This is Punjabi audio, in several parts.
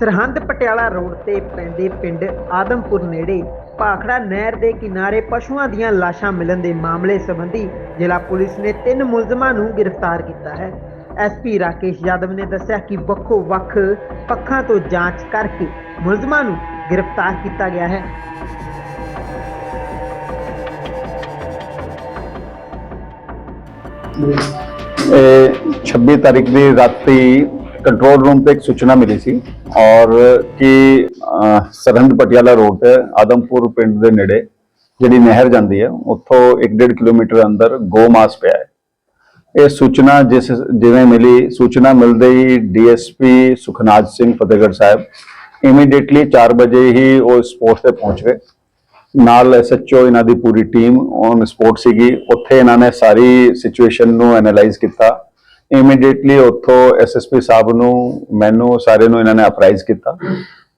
ਸਰਹੰਦ ਪਟਿਆਲਾ ਰੋਡ ਤੇ ਪੈਂਦੇ ਪਿੰਡ ਆਦਮਪੁਰ ਨੇੜੇ ਭਾਖੜਾ ਨਹਿਰ ਦੇ ਕਿਨਾਰੇ ਪਸ਼ੂਆਂ ਦੀਆਂ ਲਾਸ਼ਾਂ ਮਿਲਣ ਦੇ ਮਾਮਲੇ ਸੰਬੰਧੀ ਜ਼ਿਲ੍ਹਾ ਪੁਲਿਸ ਨੇ ਤਿੰਨ ਮੁਲਜ਼ਮਾਂ ਨੂੰ ਗ੍ਰਿਫਤਾਰ ਕੀਤਾ ਹੈ। ਐਸਪੀ ਰਾਕੇਸ਼ ਯਾਦਵ ਨੇ ਦੱਸਿਆ ਕਿ ਵੱਖੋ ਵੱਖ ਪੱਖਾਂ ਤੋਂ ਜਾਂਚ ਕਰਕੇ ਮੁਲਜ਼ਮਾਂ ਨੂੰ ਗ੍ਰਿਫਤਾਰ ਕੀਤਾ ਗਿਆ ਹੈ। ਇਹ 26 ਤਾਰੀਖ ਦੀ ਰਾਤੀ ਕੰਟਰੋਲ ਰੂਮ ਤੇ ਇੱਕ ਸੂਚਨਾ ਮਿਲੀ ਸੀ ਔਰ ਕਿ ਅਹ, ਸਰਹੰਦ ਪਟਿਆਲਾ ਰੋਡ ਤੇ ਆਦਮਪੁਰ ਪਿੰਡ ਦੇ ਨੇੜੇ ਜਿਹੜੀ ਨਹਿਰ ਜਾਂਦੀ ਹੈ ਉੱਥੋਂ 1.5 ਕਿਲੋਮੀਟਰ ਅੰਦਰ ਗੋ ਮਾਸ ਪਿਆ ਹੈ ਇਹ ਸੂਚਨਾ ਜਿਸ ਜਿਵੇਂ ਮਿਲੀ ਸੂਚਨਾ ਮਿਲਦੇ ਹੀ ਡੀਐਸਪੀ ਸੁਖਨਾਜ ਸਿੰਘ ਫਤਿਹਗੜ੍ਹ ਸਾਹਿਬ ਇਮੀਡੀਏਟਲੀ 4 ਵਜੇ ਹੀ ਉਹ ਸਪੋਰਟ ਤੇ ਪਹੁੰਚ ਗਏ ਨਾਲ ਐਸਐਚਓ ਇਹਨਾਂ ਦੀ ਪੂਰੀ ਟੀਮ ਔਨ ਸਪੋਰਟ ਸੀਗੀ ਉੱਥੇ ਇਹਨਾਂ ਨੇ ਸਾਰੀ ਸਿਚੁਏਸ਼ਨ ਨੂੰ ਐਨਾਲਾਈਜ਼ ਕੀਤਾ ਇਮੀਡੀਏਟਲੀ ਉੱਥੋਂ ਐਸਐਸਪੀ ਸਾਹਿਬ ਨੂੰ, ਮੈਨੂੰ ਸਾਰੇ ਨੂੰ ਇਹਨਾਂ ਨੇ ਅਪਰਾਈਜ਼ ਕੀਤਾ।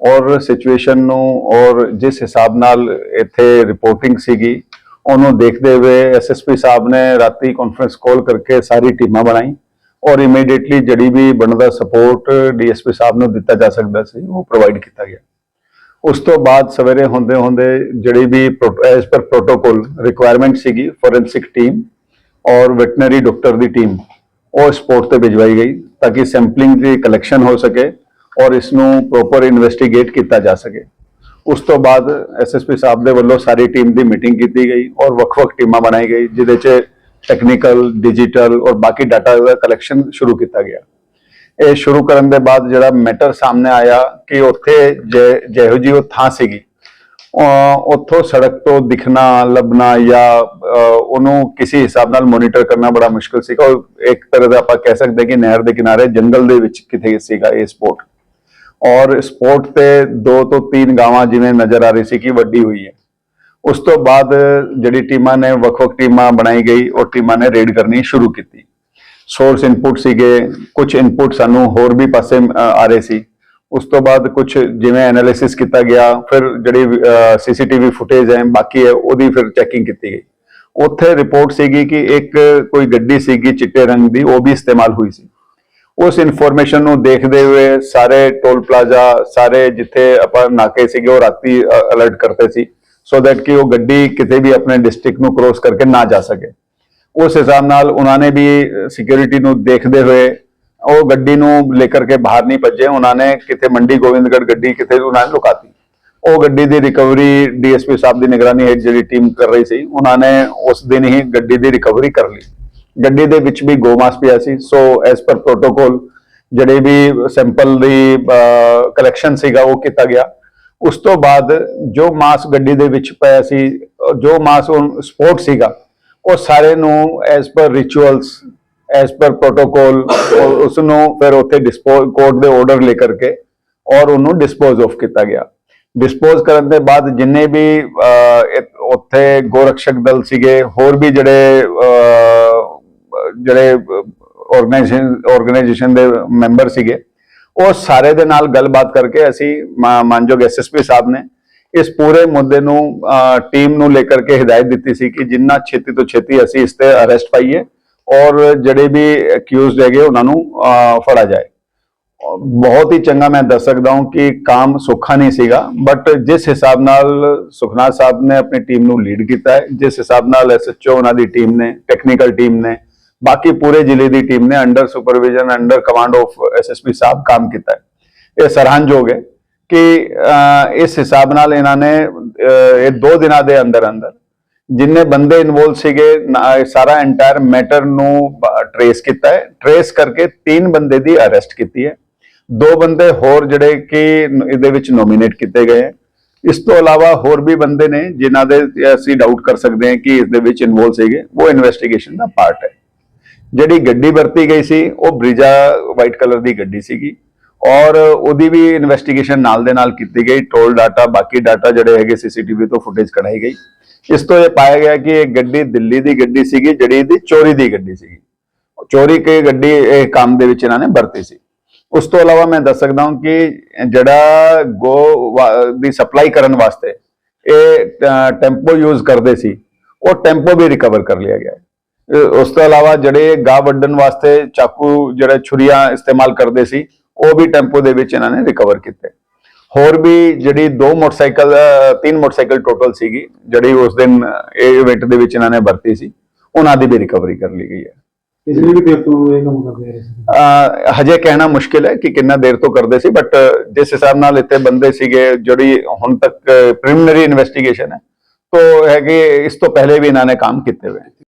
ਔਰ ਸਿਚੁਏਸ਼ਨ ਨੂੰ, ਔਰ ਜਿਸ ਹਿਸਾਬ ਨਾਲ ਇੱਥੇ ਰਿਪੋਰਟਿੰਗ ਸੀਗੀ, ਉਹਨੂੰ ਦੇਖਦੇ ਹੋਏ ਐਸਐਸਪੀ ਸਾਹਿਬ ਨੇ ਰਾਤੀ ਕਾਨਫਰੰਸ ਕਾਲ ਕਰਕੇ ਸਾਰੀ ਟੀਮਾਂ ਬਣਾਈ। ਔਰ ਇਮੀਡੀਏਟਲੀ ਜਿਹੜੀ ਵੀ ਬਣਦਾ ਸਪੋਰਟ ਡੀਐਸਪੀ ਸਾਹਿਬ ਨੂੰ ਦਿੱਤਾ ਜਾ ਸਕਦਾ ਸੀ, ਉਹ ਪ੍ਰੋਵਾਈਡ ਕੀਤਾ ਗਿਆ। ਉਸ ਤੋਂ ਬਾਅਦ ਸਵੇਰੇ ਹੁੰਦੇ ਹੁੰਦੇ ਜਿਹੜੀ ਵੀ ਐਸ ਪਰ ਪ੍ਰੋਟੋਕੋਲ ਰਿਕੁਆਇਰਮੈਂਟ ਸੀਗੀ ਫੋਰੈਂਸਿਕ ਟੀਮ ਔਰ ਵੈਟਨਰੀ ਡਾਕਟਰ ਦੀ ਟੀਮ ਉਹ ਸਪੋਰਟ ਤੇ ਭਿਜਵਾਈ ਗਈ ਤਾਂ ਕਿ ਸੈਂਪਲਿੰਗ ਦੀ ਕਲੈਕਸ਼ਨ ਹੋ ਸਕੇ ਔਰ ਇਸ ਨੂੰ ਪ੍ਰੋਪਰ ਇਨਵੈਸਟੀਗੇਟ ਕੀਤਾ ਜਾ ਸਕੇ। ਉਸ ਤੋਂ ਬਾਅਦ ਐਸਐਸਪੀ ਸਾਹਿਬ ਦੇ ਵੱਲੋਂ ਸਾਰੀ ਟੀਮ ਦੀ ਮੀਟਿੰਗ ਕੀਤੀ ਗਈ ਔਰ ਵੱਖ-ਵੱਖ ਟੀਮਾਂ ਬਣਾਈ ਗਈ, ਜਿਹਦੇ 'ਚ ਟੈਕਨੀਕਲ ਡਿਜੀਟਲ ਔਰ ਬਾਕੀ ਡਾਟਾ ਦਾ ਕਲੈਕਸ਼ਨ ਸ਼ੁਰੂ ਕੀਤਾ ਗਿਆ। ਇਹ ਸ਼ੁਰੂ ਕਰਨ ਦੇ ਬਾਅਦ ਜਿਹੜਾ ਮੈਟਰ ਸਾਹਮਣੇ ਆਇਆ ਕਿ ਉੱਥੇ ਜਿਹੋ ਜਿਹੋ ਜੀ ਉਹ ਥਾਂ ਸੀਗੀ ਉੱਥੋਂ ਸੜਕ ਤੋਂ ਦਿਖਣਾ, ਲੱਭਣਾ ਜਾਂ ਉਹਨੂੰ ਕਿਸੇ ਹਿਸਾਬ ਨਾਲ ਮੋਨੀਟਰ ਕਰਨਾ ਬੜਾ ਮੁਸ਼ਕਲ ਸੀਗਾ। ਔਰ ਇੱਕ ਤਰ੍ਹਾਂ ਦਾ ਆਪਾਂ ਕਹਿ ਸਕਦੇ ਕਿ ਨਹਿਰ ਦੇ ਕਿਨਾਰੇ, ਜੰਗਲ ਦੇ ਵਿੱਚ ਕਿਤੇ ਸੀਗਾ ਇਹ ਸਪੋਰਟ ਔਰ ਸਪੋਰਟ ਤੇ ਦੋ ਤੋਂ ਤਿੰਨ ਗਾਵਾਂ ਜਿਵੇਂ ਨਜ਼ਰ ਆ ਰਹੀ ਸੀ ਕਿ ਵੱਡੀ ਹੋਈ ਹੈ। ਉਸ ਤੋਂ ਬਾਅਦ ਜਿਹੜੀ ਟੀਮਾਂ ਨੇ, ਵੱਖ-ਵੱਖ ਟੀਮਾਂ ਬਣਾਈ ਗਈ, ਉਹ ਟੀਮਾਂ ਨੇ ਰੇਡ ਕਰਨੀ ਸ਼ੁਰੂ ਕੀਤੀ। ਸੋਰਸ ਇਨਪੁਟ ਸੀਗੇ ਕੁਝ ਇਨਪੁਟ ਸਾਨੂੰ ਹੋਰ ਵੀ ਪਾਸੇ ਆ ਰਹੇ ਸੀ। ਉਸ ਤੋਂ ਬਾਅਦ ਕੁਝ ਜਿਵੇਂ ਐਨਾਲਿਸਿਸ ਕੀਤਾ ਗਿਆ, ਫਿਰ ਜਿਹੜੀ ਸੀਸੀਟੀਵੀ ਫੁਟੇਜ ਹੈ, ਬਾਕੀ ਹੈ, ਉਹਦੀ ਫਿਰ ਚੈਕਿੰਗ ਕੀਤੀ ਗਈ। ਉੱਥੇ ਰਿਪੋਰਟ ਸੀਗੀ ਕਿ ਇੱਕ ਕੋਈ ਗੱਡੀ ਸੀਗੀ ਚਿੱਟੇ ਰੰਗ ਦੀ, ਉਹ ਵੀ ਇਸਤੇਮਾਲ ਹੋਈ ਸੀ। ਉਸ ਇਨਫੋਰਮੇਸ਼ਨ ਨੂੰ ਦੇਖਦੇ ਹੋਏ ਸਾਰੇ ਟੋਲ ਪਲਾਜ਼ਾ ਸਾਰੇ ਜਿੱਥੇ ਆਪਾਂ ਨਾਕੇ ਸੀਗੇ, ਉਹ ਰਾਤੀ ਅਲਰਟ ਕਰਤੇ ਸੀ ਸੋ ਦੈਟ ਕਿ ਉਹ ਗੱਡੀ ਕਿਤੇ ਵੀ ਆਪਣੇ ਡਿਸਟ੍ਰਿਕਟ ਨੂੰ ਕ੍ਰੋਸ ਕਰਕੇ ਨਾ ਜਾ ਸਕੇ। ਉਸ ਹਿਸਾਬ ਨਾਲ ਉਹਨਾਂ ਨੇ ਵੀ ਸਿਕਿਉਰਿਟੀ ਨੂੰ ਦੇਖਦੇ ਹੋਏ ਉਹ ਗੱਡੀ ਨੂੰ ਲੈ ਕਰਕੇ ਬਾਹਰ ਨਹੀਂ ਭੱਜੇ, ਉਹਨਾਂ ਨੇ ਕਿਤੇ ਮੰਡੀ ਗੋਬਿੰਦਗੜ੍ਹ ਗੱਡੀ ਕਿਤੇ ਉਹਨਾਂ ਨੇ ਲੁਕਾਤੀ। ਉਹ ਗੱਡੀ ਦੀ ਰਿਕਵਰੀ ਡੀਐਸਪੀ ਸਾਹਿਬ ਦੀ ਨਿਗਰਾਨੀ ਹੇਠ ਜਿਹੜੀ ਟੀਮ ਕਰ ਰਹੀ ਸੀ, ਉਹਨਾਂ ਨੇ ਉਸ ਦਿਨ ਹੀ ਗੱਡੀ ਦੀ ਰਿਕਵਰੀ ਕਰ ਲਈ। ਗੱਡੀ ਦੇ ਵਿੱਚ ਵੀ ਗੋਮਾਸ ਪਿਆ ਸੀ ਸੋ ਐਸ ਪਰ ਪ੍ਰੋਟੋਕੋਲ ਜਿਹੜੇ ਵੀ ਸੈਂਪਲ ਦੀ ਕਲੈਕਸ਼ਨ ਸੀਗਾ ਉਹ ਕੀਤਾ ਗਿਆ। ਉਸ ਤੋਂ ਬਾਅਦ ਜੋ ਮਾਸ ਗੱਡੀ ਦੇ ਵਿੱਚ ਪਿਆ ਸੀ, ਜੋ ਮਾਸ ਸਪੋਰਟ ਸੀਗਾ, ਉਹ ਸਾਰੇ ਨੂੰ as per rituals S per protocol ਉਸ ਨੂੰ ਫਿਰ ਉੱਥੇ ਡਿਸਪੋਜ਼ ਕੋਰਟ ਦੇ ਆਰਡਰ ਲੈ ਕਰਕੇ ਔਰ ਉਹਨੂੰ ਡਿਸਪੋਜ਼ ਆਫ ਕੀਤਾ ਗਿਆ। ਡਿਸਪੋਜ਼ ਕਰਨ ਦੇ ਬਾਅਦ ਜਿੰਨੇ ਵੀ ਅਹ, ਇਹ- ਉੱਥੇ ਗੋਰਖਸ਼ਕ ਦਲ ਸੀਗੇ ਹੋਰ ਵੀ ਜਿਹੜੇ ਜਿਹੜੇ ਆਰਗੇਨਾਈਜੇਸ਼ਨ ਆਰਗੇਨਾਈਜੇਸ਼ਨ ਦੇ ਮੈਂਬਰ ਸੀਗੇ ਉਹ ਸਾਰੇ ਦੇ ਨਾਲ ਗੱਲਬਾਤ ਕਰਕੇ ਅਸੀਂ ਮਾ- ਮਾਨਯੋਗ ਐਸਐਸਪੀ ਸਾਹਿਬ ਨੇ ਇਸ ਪੂਰੇ ਮੁੱਦੇ ਨੂੰ ਟੀਮ ਨੂੰ ਲੈ ਕਰਕੇ ਹਦਾਇਤ ਦਿੱਤੀ ਸੀ ਕਿ ਜਿੰਨਾ ਛੇਤੀ ਤੋਂ ਛੇਤੀ ਅਸੀਂ ਇਸ ਤੇ ਅਰੈਸਟ ਪਾਈਏ ਔਰ ਜਿਹੜੇ ਵੀ ਅਕਿਊਜ਼ਡ ਹੈਗੇ ਉਹਨਾਂ ਨੂੰ ਅਹ, ਫੜਾ ਜਾਏ। ਬਹੁਤ ਹੀ ਚੰਗਾ ਮੈਂ ਦੱਸ ਸਕਦਾ ਹਾਂ ਕਿ ਕੰਮ ਸੌਖਾ ਨਹੀਂ ਸੀਗਾ ਬਟ ਜਿਸ ਹਿਸਾਬ ਨਾਲ ਸੁਖਨਾਥ ਸਾਹਿਬ ਨੇ ਆਪਣੀ ਟੀਮ ਨੂੰ ਲੀਡ ਕੀਤਾ ਹੈ ਜਿਸ ਹਿਸਾਬ ਨਾਲ ਐਸਐਚਓ ਉਹਨਾਂ ਦੀ ਟੀਮ ਨੇ ਟੈਕਨੀਕਲ ਟੀਮ ਨੇ ਬਾਕੀ ਪੂਰੇ ਜ਼ਿਲ੍ਹੇ ਦੀ ਟੀਮ ਨੇ under supervision under command of SSP ਸਾਹਿਬ ਕੰਮ ਕੀਤਾ ਹੈ। ਇਹ ਸਰਹੰਜੋਗ ਹੈ ਕਿ ਇਸ ਹਿਸਾਬ ਨਾਲ ਇਹਨਾਂ ਨੇ ਇਹ ਦੋ ਦਿਨਾਂ ਦੇ ਅੰਦਰ ਅੰਦਰ ਜਿੰਨੇ ਬੰਦੇ ਇਨਵੋਲ ਸੀਗੇ ਸਾਰਾ ਐਂਟਾਇਰ ਮੈਟਰ ਨੂੰ ਟਰੇਸ ਕੀਤਾ ਹੈ। ਟਰੇਸ ਕਰਕੇ ਤਿੰਨ ਬੰਦੇ ਦੀ ਅਰੈਸਟ ਕੀਤੀ ਹੈ। ਦੋ ਬੰਦੇ ਹੋਰ ਜਿਹੜੇ ਕਿ ਇਹਦੇ ਵਿੱਚ ਨੋਮੀਨੇਟ ਕੀਤੇ ਗਏ ਹੈ। ਇਸ ਤੋਂ ਇਲਾਵਾ ਹੋਰ ਵੀ ਬੰਦੇ ਨੇ ਜਿਨ੍ਹਾਂ ਦੇ ਅਸੀਂ ਡਾਊਟ ਕਰ ਸਕਦੇ ਹਾਂ ਕਿ ਇਸ ਦੇ ਵਿੱਚ ਇਨਵੋਲ ਸੀਗੇ, ਉਹ ਇਨਵੈਸਟੀਗੇਸ਼ਨ ਦਾ ਪਾਰਟ ਹੈ। ਜਿਹੜੀ ਗੱਡੀ ਵਰਤੀ ਗਈ ਸੀ, ਉਹ ਬ੍ਰਿਜਾ ਵਾਈਟ ਕਲਰ ਦੀ ਗੱਡੀ ਸੀਗੀ ਔਰ ਉਹਦੀ ਵੀ ਇਨਵੈਸਟੀਗੇਸ਼ਨ ਨਾਲ ਦੇ ਨਾਲ ਕੀਤੀ ਗਈ। ਟੋਲ ਡਾਟਾ ਬਾਕੀ ਡਾਟਾ ਜਿਹੜੇ ਹੈਗੇ ਸੀਸੀਟੀਵੀ ਤੋਂ ਫੁਟੇਜ ਕਢਾਈ ਗਈ। ਇਸ ਤੋਂ ਇਹ ਪਾਇਆ ਗਿਆ ਕਿ ਇਹ ਗੱਡੀ ਦਿੱਲੀ ਦੀ ਗੱਡੀ ਸੀਗੀ, ਜਿਹੜੀ ਦੀ ਚੋਰੀ ਦੀ ਗੱਡੀ ਸੀਗੀ। ਚੋਰੀ ਕੀ ਗੱਡੀ, ਇਹ ਕੰਮ ਦੇ ਵਿੱਚ ਇਹਨਾਂ ਨੇ ਵਰਤੀ ਸੀ। ਉਸ ਤੋਂ ਇਲਾਵਾ ਮੈਂ ਦੱਸ ਸਕਦਾ ਹਾਂ ਕਿ ਜਿਹੜਾ ਗੋ ਵਾ- ਦੀ ਸਪਲਾਈ ਕਰਨ ਵਾਸਤੇ ਇਹ ਟੈਂਪੋ ਯੂਜ਼ ਕਰਦੇ ਸੀ, ਉਹ ਟੈਂਪੋ ਵੀ ਰਿਕਵਰ ਕਰ ਲਿਆ ਗਿਆ। ਉਸ ਤੋਂ ਇਲਾਵਾ ਜਿਹੜੇ ਗਾਹ ਵੱਢਣ ਵਾਸਤੇ ਚਾਕੂ, ਜਿਹੜੇ ਛੁਰੀਆਂ ਇਸਤੇਮਾਲ ਕਰਦੇ ਸੀ, ਉਹ ਵੀ ਟੈਂਪੋ ਦੇ ਵਿੱਚ ਇਹਨਾਂ ਨੇ ਰਿਕਵਰ ਕੀਤੇ। ਹੋਰ ਵੀ ਜਿਹੜੀ ਦੋ ਮੋਟਰਸਾਈਕਲ ਤਿੰਨ ਮੋਟਰਸਾਈਕਲ ਟੋਟਲ ਸੀਗੀ ਜਿਹੜੀ ਉਸ ਦਿਨ ਇਹ ਇਵੈਂਟ ਦੇ ਵਿੱਚ ਇਹਨਾਂ ਨੇ ਵਰਤੀ ਸੀ ਉਹਨਾਂ ਦੀ ਵੀ ਰਿਕਵਰੀ ਕਰ ਲਈ ਗਈ ਹੈ। ਪਿਛਲੀ ਵੀ ਦੇਰ ਤੋਂ ਇਹ ਕੰਮ ਕਰਦੇ ਆ ਰਹੇ ਸੀ। ਅਹ ਹਜੇ ਕਹਿਣਾ ਮੁਸ਼ਕਿਲ ਹੈ ਕਿ ਕਿੰਨਾ ਦੇਰ ਤੋਂ ਕਰਦੇ ਸੀ ਬਟ ਜਿਸ ਹਿਸਾਬ ਨਾਲ ਇੱਥੇ ਬੰਦੇ ਸੀਗੇ ਜਿਹੜੀ ਹੁਣ ਤੱਕ ਪ੍ਰੀਲਿਮਿਨਰੀ ਇਨਵੈਸਟੀਗੇਸ਼ਨ ਹੈ ਤੋ ਹੈ ਕਿ ਇਸ ਤੋਂ ਪਹਿਲੇ ਵੀ ਇਹਨਾਂ ਨੇ ਕੰਮ ਕੀਤੇ ਹੋਏ।